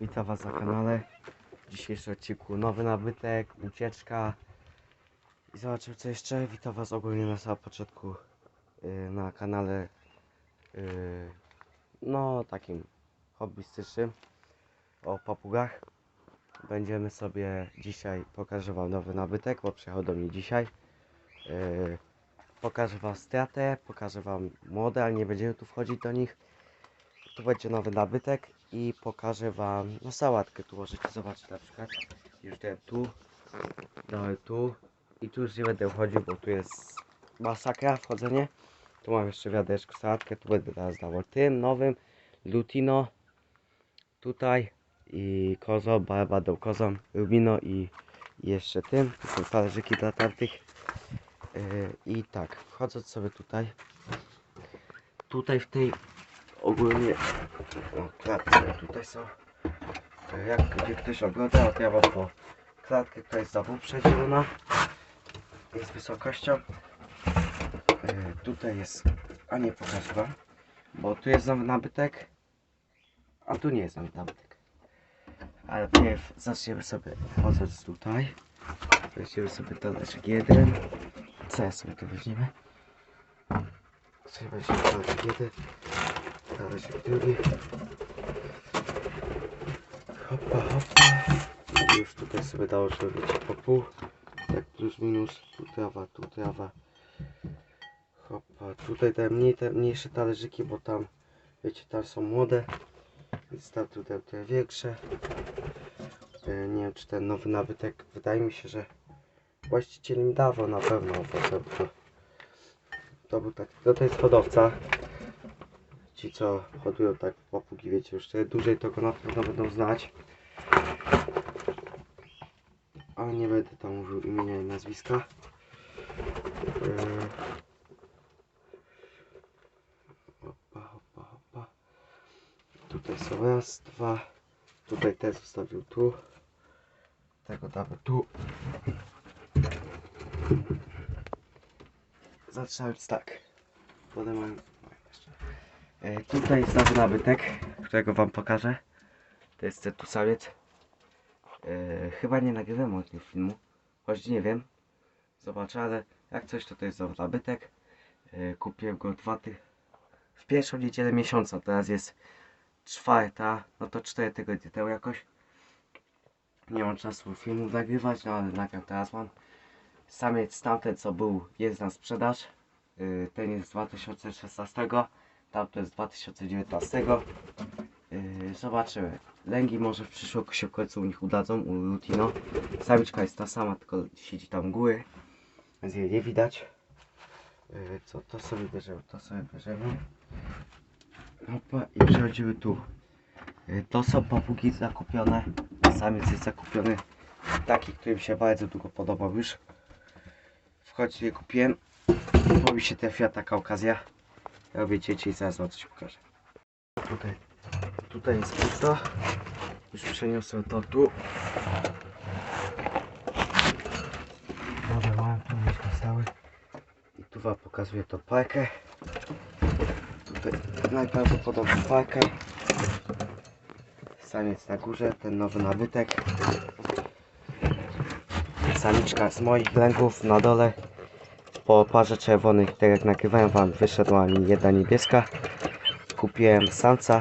Witam Was na kanale. W dzisiejszym odcinku nowy nabytek, ucieczka. I zobaczymy co jeszcze. Witam Was ogólnie na samym początku y, na kanale y, no takim hobbystycznym o papugach. Będziemy sobie dzisiaj, pokażę Wam nowy nabytek, bo przyjechał do mnie dzisiaj. Y, pokażę Wam stratę, pokażę Wam młode, ale nie będziemy tu wchodzić do nich. Tu będzie nowy nabytek i pokażę wam no sałatkę tu możecie zobaczyć na przykład. Już ten tu dałem tu. I tu już nie będę wchodził bo tu jest masakra wchodzenie tu mam jeszcze wiadereczko sałatkę. Tu będę teraz dawał tym nowym lutino tutaj i kozo będą kozą rubino i, i jeszcze tym. Tu są talerzyki dla tamtych. Yy, i tak wchodząc sobie tutaj tutaj w tej ogólnie o, klatki tutaj są. E, jak gdzie ktoś ogląda, to ja wam po klatkę, która jest znowu przedzielona. Jest wysokością. E, tutaj jest, a nie pokażę wam, bo tu jest nabytek, a tu nie jest nabytek. Ale najpierw zaczniemy sobie wchodzę tutaj. Weźmiemy sobie dodaczek 1. Co ja sobie tu weźmiemy? Sobie weźmiemy dodaczek 1. Znaleźć drugi. Hopa, hopa. Już tutaj sobie dało się robić po pół. Tak plus minus. Tu trawa, tu trawa. Hopa, tutaj te, mniej, te mniejsze talerzyki, bo tam, wiecie, tam są młode. Więc tam tutaj te większe. E, nie wiem, czy ten nowy nabytek, wydaje mi się, że właściciel im dawał na pewno, bo to, to, to był taki, to jest hodowca, Ci co hodują tak papugi, wiecie, już te dłużej to go na pewno będą znać. Ale nie będę tam mówił imienia i nazwiska. Hopa, hopa, hopa. Tutaj są raz, dwa. Tutaj ten wstawił tu. Tego damy tu. Zaczynając tak. Potem mam, mam jeszcze. E, tutaj jest nowy nabytek, którego wam pokażę. To jest cetusamiec. E, chyba nie nagrywam o tym filmu, choć nie wiem. Zobaczę, ale jak coś to to jest nowy nabytek. E, kupiłem go dwa ty w pierwszą niedzielę miesiąca, teraz jest czwarta, no to cztery tygodnie temu jakoś. Nie mam czasu filmów nagrywać, no ale nagram teraz mam. Samiec tamten co był jest na sprzedaż. E, ten jest z 2016. Tamto jest z 2019. Yy, zobaczymy. Lęgi może w przyszłym się w końcu u nich udadzą, u Lutino. Samiczka jest ta sama, tylko siedzi tam góry, więc jej nie widać. Yy, co to sobie bierzemy? To sobie bierzemy. Opa, i przechodzimy tu. Yy, to są papugi zakupione. Samiec jest zakupiony. Taki, który mi się bardzo długo podobał już. W końcu je kupiłem, bo mi się trafiła taka okazja. Ja wiecie, i zaraz wam coś pokażę. Tutaj, tutaj jest pusto. Już przeniosłem to tu. Może mam tu mieć stały. I tu wam pokazuję to parkę. Tutaj najprawdopodobniej parkę. Samiec na górze, ten nowy nabytek. Samiczka z moich lęków na dole po parze czerwonych, tak jak nagrywałem wam, wyszedła mi jedna niebieska. Kupiłem samca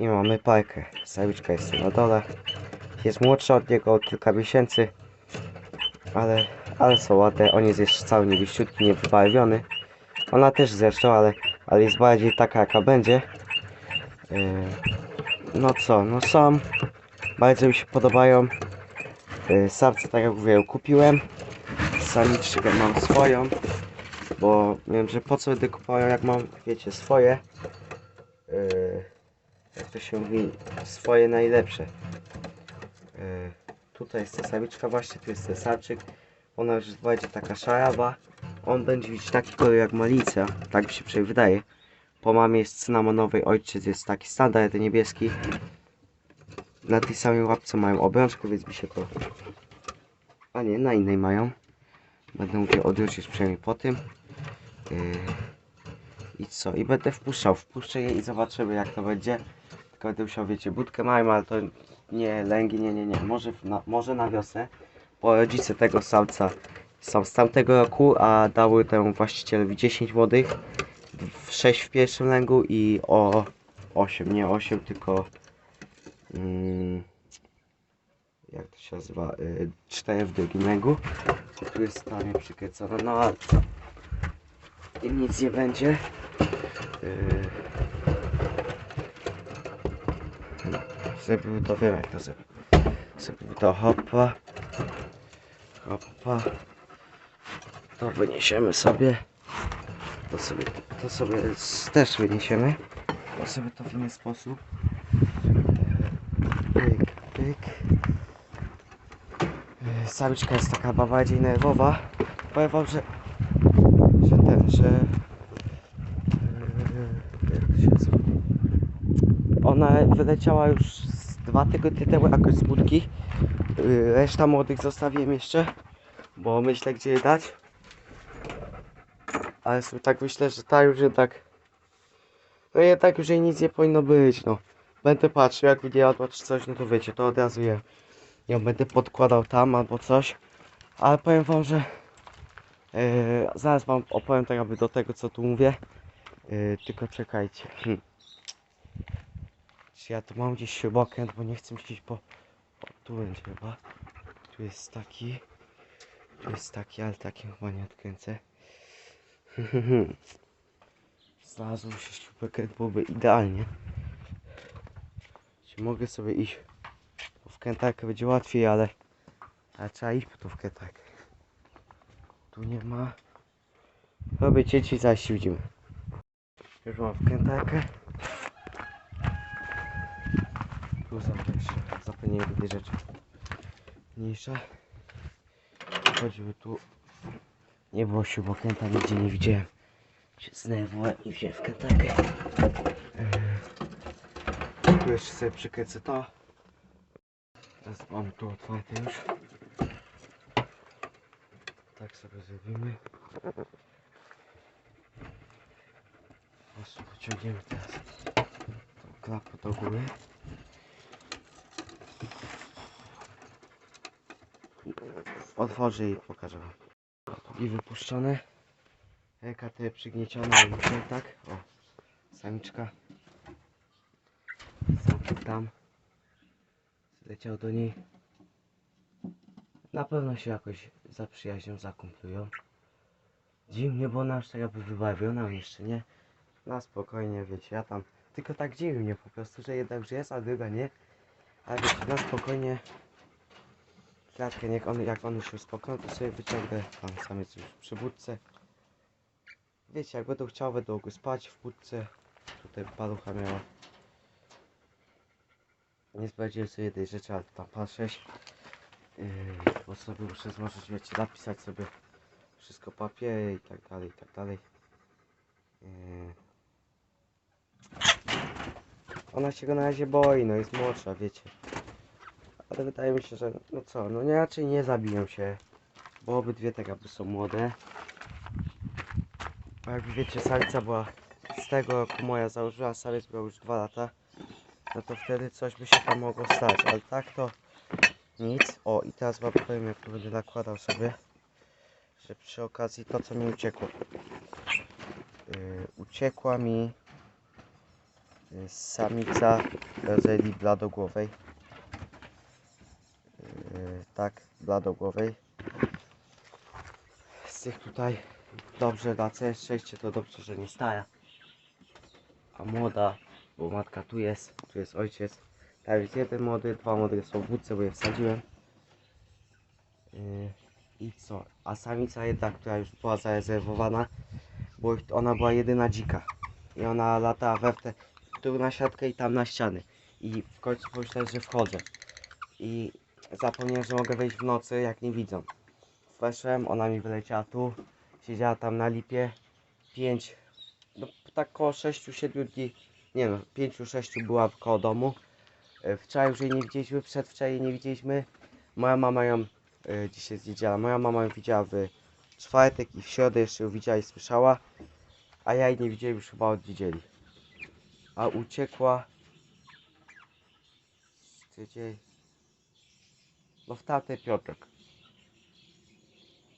i mamy parkę. Samiczka jest na dole. Jest młodsza od niego o kilka miesięcy, ale, ale są ładne. On jest jeszcze cały niebieściutki, niewybarwiony. Ona też zresztą, ale, ale jest bardziej taka jaka będzie. Yy, no co, no są. Bardzo mi się podobają. Yy, samce, tak jak mówię, kupiłem samiczkę mam swoją, bo wiem, że po co będę kupował jak mam, wiecie, swoje. Yy, jak to się mówi, swoje najlepsze. Yy, tutaj jest ta samiczka właśnie, tu jest ten samczyk. Ona już będzie taka szarawa. On będzie mieć taki kolor jak malicja, tak mi się przynajmniej wydaje. Po mamie jest cynamonowej, ojciec jest taki standard niebieski. Na tej samej łapce mają obrączkę, więc mi się to... A nie, na innej mają. Będę musiał odwrócić przynajmniej po tym. Yy, I co? I będę wpuszczał. Wpuszczę je i zobaczymy jak to będzie. tylko będę musiał, wiecie, budkę mają, ale to nie lęgi, nie, nie, nie. Może, na, może na wiosnę, bo rodzice tego samca są z tamtego roku, a dały temu właścicielowi 10 młodych, 6 w pierwszym lęgu i o 8, nie 8, tylko mm, jak to się nazywa, y, 4 w drugim lęgu. Tu jest stanie przykręcone, no ale? Im nic nie będzie. No, zrobił to, wiem jak to zrobił. Zrobił to hopa. Hopa. To wyniesiemy sobie. To sobie, to sobie też wyniesiemy. To sobie to w inny sposób. Yy, Pyk, pyk. Yy, Samiczka jest taka bardziej nerwowa. Powiem wam, że, że ten, że Yy? Ona wyleciała już z dwa tygodnie temu jakoś z budki. Yy, Reszta młodych zostawiłem jeszcze, bo myślę gdzie je dać. Ale sobie tak myślę, że ta już jednak... No jednak już jej nic nie powinno być, no. Będę patrzył, jak nie jadła czy coś, no to wiecie, to od razu je. Ją będę podkładał tam albo coś. Ale powiem wam, że... Yy, zaraz wam opowiem tak jakby do tego, co tu mówię. Yy, tylko czekajcie. Hm. Czy ja tu mam gdzieś śrubokręt, bo nie chcę się po... O, tu będzie chyba. Tu jest taki. Tu jest taki, ale taki chyba nie odkręcę. Znalazł się śrubokręt, byłoby idealnie. Czy mogę sobie iść po wkrętarkę będzie łatwiej, ale... Ale trzeba iść po tą wkrętarkę. Tu nie ma. Robię zaś się widzimy. Już mam wkrętarkę. Tu zapewne, zapewne jednej rzeczy mniejsza. Choćby tu nie było śrubokręta, nigdzie nie widziałem. Się znerwowałem i wziąłem wkrętarkę. Tu jeszcze sobie przykręcę to. Teraz mamy tu otwarte już. Tak sobie zrobimy. Prostu pociągniemy teraz tą klapę do góry. Otworzę i pokażę wam. I wypuszczone. Reka te się tak. O, samiczka. Samczyk tam. Zleciał do niej. Na pewno się jakoś zaprzyjaźnią, zakumplują. Dziwnie, bo ona już tak jakby wybawiona jeszcze nie. Na spokojnie, wiecie, ja tam tylko tak dziwi mnie po prostu, że jedna już jest, a druga nie. Ale wiecie, na spokojnie klatkę, niech on, jak on już uspokoją, to sobie wyciągnę tam samiec już przy budce. Wiecie, jak będą chciał, będą go spać w budce. Tutaj palucha miała. Nie sprawdziłem sobie jednej rzeczy, ale tam patrzeć. Yy, bo sobie muszę złożyć, wiecie, napisać sobie wszystko papiery i tak dalej, i tak dalej. Yy. Ona się go na razie boi, no jest młodsza, wiecie. Ale wydaje mi się, że no co, no nie raczej nie zabiją się. Bo obydwie tak jakby są młode. Bo jak wiecie, samica była z tego roku moja założyła, samiec miał już dwa lata. No to wtedy coś by się tam mogło stać, ale tak to nic. O i teraz wam powiem jak tu będę nakładał sobie. Że przy okazji to co mi uciekło. Yy, uciekła mi yy, samica Rozeli bladogłowej. Yy, tak, bladogłowej. Z tych tutaj dobrze na całe szczęście to dobrze, że nie stara. A młoda, bo matka tu jest, tu jest ojciec. Tam jest jeden młody, dwa młode są w wódce, bo je wsadziłem. Yy, I co? A samica jedna, która już była zarezerwowana, bo ona była jedyna dzika. I ona latała we tu na siatkę i tam na ściany. I w końcu pomyślałem, że wchodzę. I zapomniałem, że mogę wejść w nocy, jak nie widzą. Weszłem, ona mi wyleciała tu, siedziała tam na lipie. Pięć, no tak koło 6-7 dni, nie no, 5-6 była koło domu. E, Wczoraj już jej nie widzieliśmy, przedwczoraj jej nie widzieliśmy. Moja mama ją, e, dzisiaj jest niedziela, moja mama ją widziała w czwartek i w środę jeszcze ją widziała i słyszała. A ja jej nie widziałem już chyba od niedzieli. A uciekła tydzień. No w tatę Piotrek.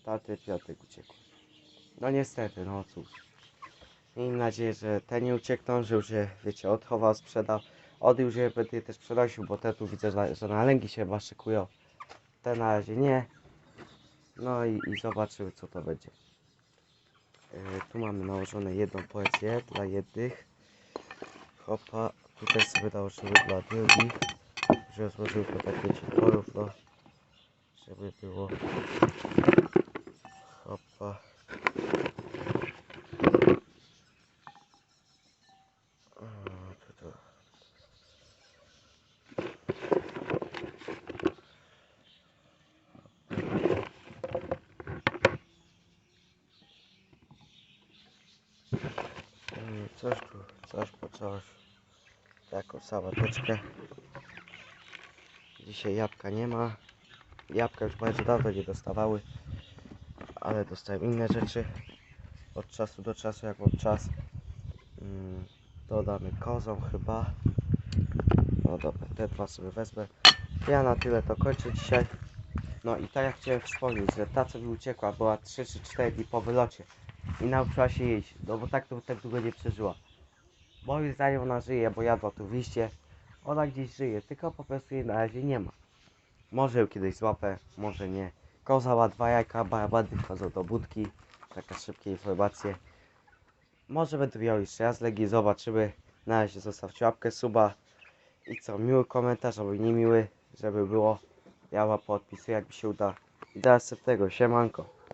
Tatę Piotrek uciekł. No niestety, no cóż. Miejmy nadzieję, że te nie uciekną, że już je, wiecie, odchował, sprzedał. Od już je będę też przenosił, bo te tu widzę, że- na lęgi się chyba szykują. Te na razie nie. No i, i zobaczymy co to będzie. Yy, tu mamy nałożone jedną poezję dla jednych. Hopa, tutaj sobie nałożymy dla drugich. Że złożył po tak wiecie porówno. Żeby było. Hopa. O, tu, tu. Mm, Coś tu, coś. Taką sałateczkę. Dzisiaj jabłka nie ma. Jabłka już bardzo dawno nie dostawały. Ale dostałem inne rzeczy. Od czasu do czasu, jak mam czas. Mm, dodamy kozą chyba. No dobra, te dwa sobie wezmę. Ja na tyle to kończę dzisiaj. No i tak jak chciałem wspomnieć, że ta co mi uciekła była 3 czy 4 dni po wylocie. I nauczyła się jeść, no bo tak to tak długo nie przeżyła. Moim zdaniem ona żyje, bo jadła tu liście. Ona gdzieś żyje, tylko po prostu jej na razie nie ma. Może ją kiedyś złapę, może nie. Koza ma dwa jajka, barabany wchodzą do budki. Taka szybkie informacje. Może będę miał jeszcze raz legi, zobaczymy. Na razie zostawcie łapkę, suba. I co, miły komentarz, albo niemiły, żeby było. Ja wam podpisuję jak mi się uda. I do następnego, siemanko.